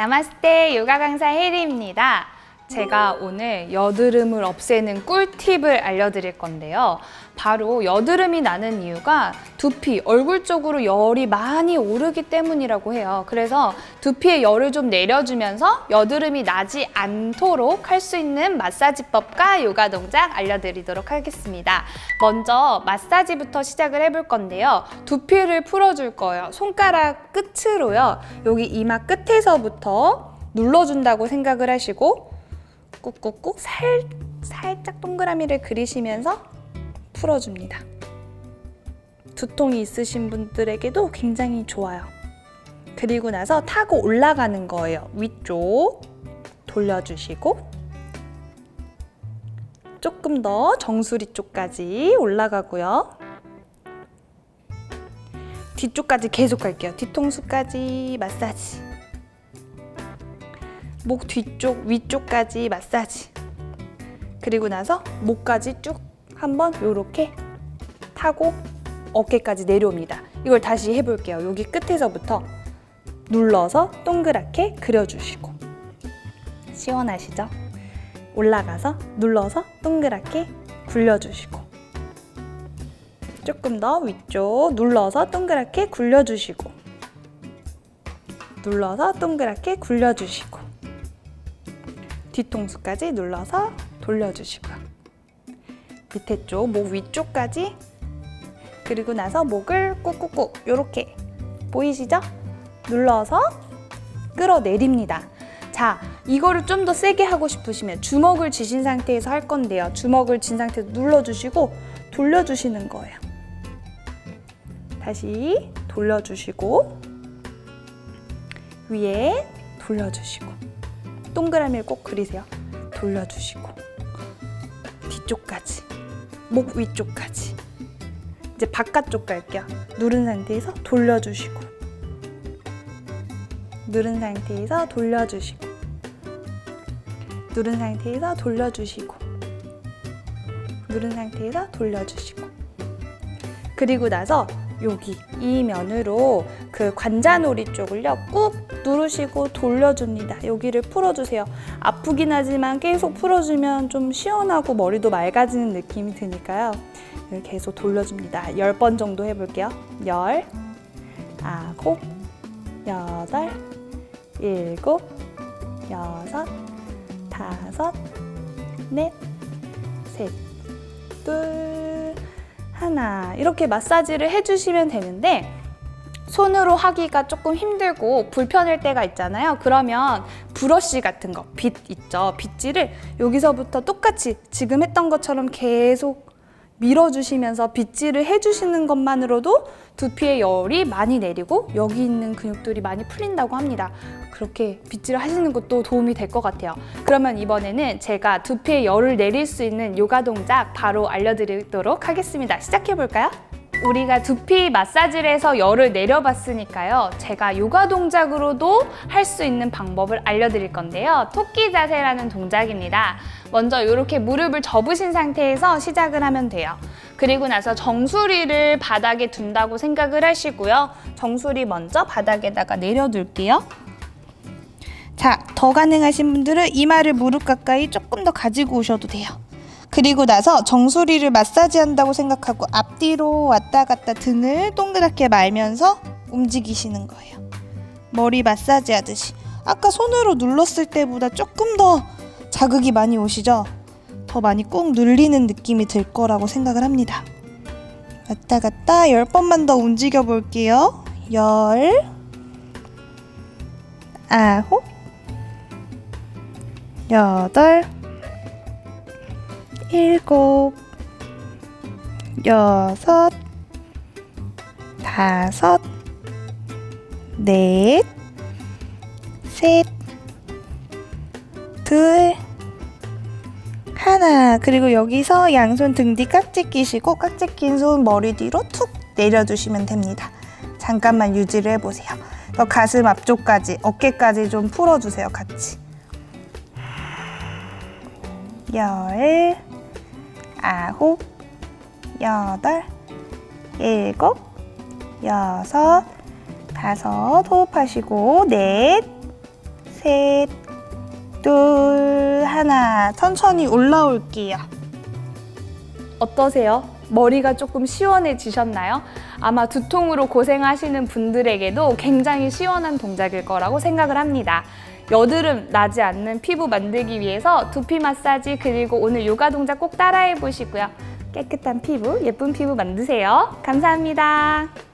나마스테 요가 강사 혜리입니다. 제가 오늘 여드름을 없애는 꿀팁을 알려드릴 건데요. 바로 여드름이 나는 이유가 두피, 얼굴 쪽으로 열이 많이 오르기 때문이라고 해요. 그래서 두피에 열을 좀 내려주면서 여드름이 나지 않도록 할 수 있는 마사지법과 요가 동작 알려드리도록 하겠습니다. 먼저 마사지부터 시작을 해볼 건데요. 두피를 풀어줄 거예요. 손가락 끝으로요. 여기 이마 끝에서부터 눌러준다고 생각을 하시고 꾹꾹꾹 살, 살짝 동그라미를 그리시면서 풀어줍니다. 두통이 있으신 분들에게도 굉장히 좋아요. 그리고 나서 타고 올라가는 거예요. 위쪽 돌려주시고 조금 더 정수리 쪽까지 올라가고요. 뒤쪽까지 계속 갈게요. 뒤통수까지 마사지. 목 뒤쪽, 위쪽까지 마사지. 그리고 나서 목까지 쭉 한번 요렇게 타고 어깨까지 내려옵니다. 이걸 다시 해볼게요. 여기 끝에서부터 눌러서 동그랗게 그려주시고 시원하시죠? 올라가서 눌러서 동그랗게 굴려주시고 조금 더 위쪽 눌러서 동그랗게 굴려주시고 눌러서 동그랗게 굴려주시고 뒤통수까지 눌러서 돌려주시고요. 밑에 쪽, 목 위쪽까지 그리고 나서 목을 꾹꾹꾹 이렇게 보이시죠? 눌러서 끌어내립니다. 자, 이거를 좀 더 세게 하고 싶으시면 주먹을 쥐신 상태에서 할 건데요. 주먹을 쥔 상태에서 눌러주시고 돌려주시는 거예요. 다시 돌려주시고 위에 돌려주시고 동그라미를 꼭 그리세요. 돌려주시고 뒤쪽까지 목 위쪽까지 이제 바깥쪽 갈게요. 누른 상태에서 돌려주시고 누른 상태에서 돌려주시고 누른 상태에서 돌려주시고 누른 상태에서 돌려주시고 그리고 나서 여기 이 면으로 그 관자놀이 쪽을요 꾹 누르시고 돌려줍니다. 여기를 풀어주세요. 아프긴 하지만 계속 풀어주면 좀 시원하고 머리도 맑아지는 느낌이 드니까요. 이렇게 계속 돌려줍니다. 10번 정도 해볼게요. 열, 아홉, 여덟, 일곱, 여섯, 다섯, 넷, 셋, 둘, 하나. 이렇게 마사지를 해주시면 되는데, 손으로 하기가 조금 힘들고 불편할 때가 있잖아요. 그러면 브러쉬 같은 거, 빗 있죠. 빗질을 여기서부터 똑같이 지금 했던 것처럼 계속 밀어주시면서 빗질을 해주시는 것만으로도 두피에 열이 많이 내리고 여기 있는 근육들이 많이 풀린다고 합니다. 그렇게 빗질을 하시는 것도 도움이 될 것 같아요. 그러면 이번에는 제가 두피에 열을 내릴 수 있는 요가 동작 바로 알려드리도록 하겠습니다. 시작해볼까요? 우리가 두피 마사지를 해서 열을 내려봤으니까요. 제가 요가 동작으로도 할 수 있는 방법을 알려드릴 건데요. 토끼 자세라는 동작입니다. 먼저 이렇게 무릎을 접으신 상태에서 시작을 하면 돼요. 그리고 나서 정수리를 바닥에 둔다고 생각을 하시고요. 정수리 먼저 바닥에다가 내려둘게요. 자, 더 가능하신 분들은 이마를 무릎 가까이 조금 더 가지고 오셔도 돼요. 그리고 나서 정수리를 마사지 한다고 생각하고 앞뒤로 왔다 갔다 등을 동그랗게 말면서 움직이시는 거예요. 머리 마사지 하듯이. 아까 손으로 눌렀을 때보다 조금 더 자극이 많이 오시죠? 더 많이 꾹 눌리는 느낌이 들 거라고 생각을 합니다. 왔다 갔다 열 번만 더 움직여 볼게요. 열, 아홉, 여덟, 일곱, 여섯, 다섯, 넷, 셋, 둘, 하나. 그리고 여기서 양손 등 뒤 깍지 끼시고 깍지 낀 손 머리 뒤로 툭 내려주시면 됩니다. 잠깐만 유지를 해보세요. 더 가슴 앞쪽까지, 어깨까지 좀 풀어주세요, 같이. 열, 아홉, 여덟, 일곱, 여섯, 다섯, 호흡하시고, 넷, 셋, 둘, 하나. 천천히 올라올게요. 어떠세요? 머리가 조금 시원해지셨나요? 아마 두통으로 고생하시는 분들에게도 굉장히 시원한 동작일 거라고 생각을 합니다. 여드름 나지 않는 피부 만들기 위해서 두피 마사지 그리고 오늘 요가 동작 꼭 따라해 보시고요. 깨끗한 피부, 예쁜 피부 만드세요. 감사합니다.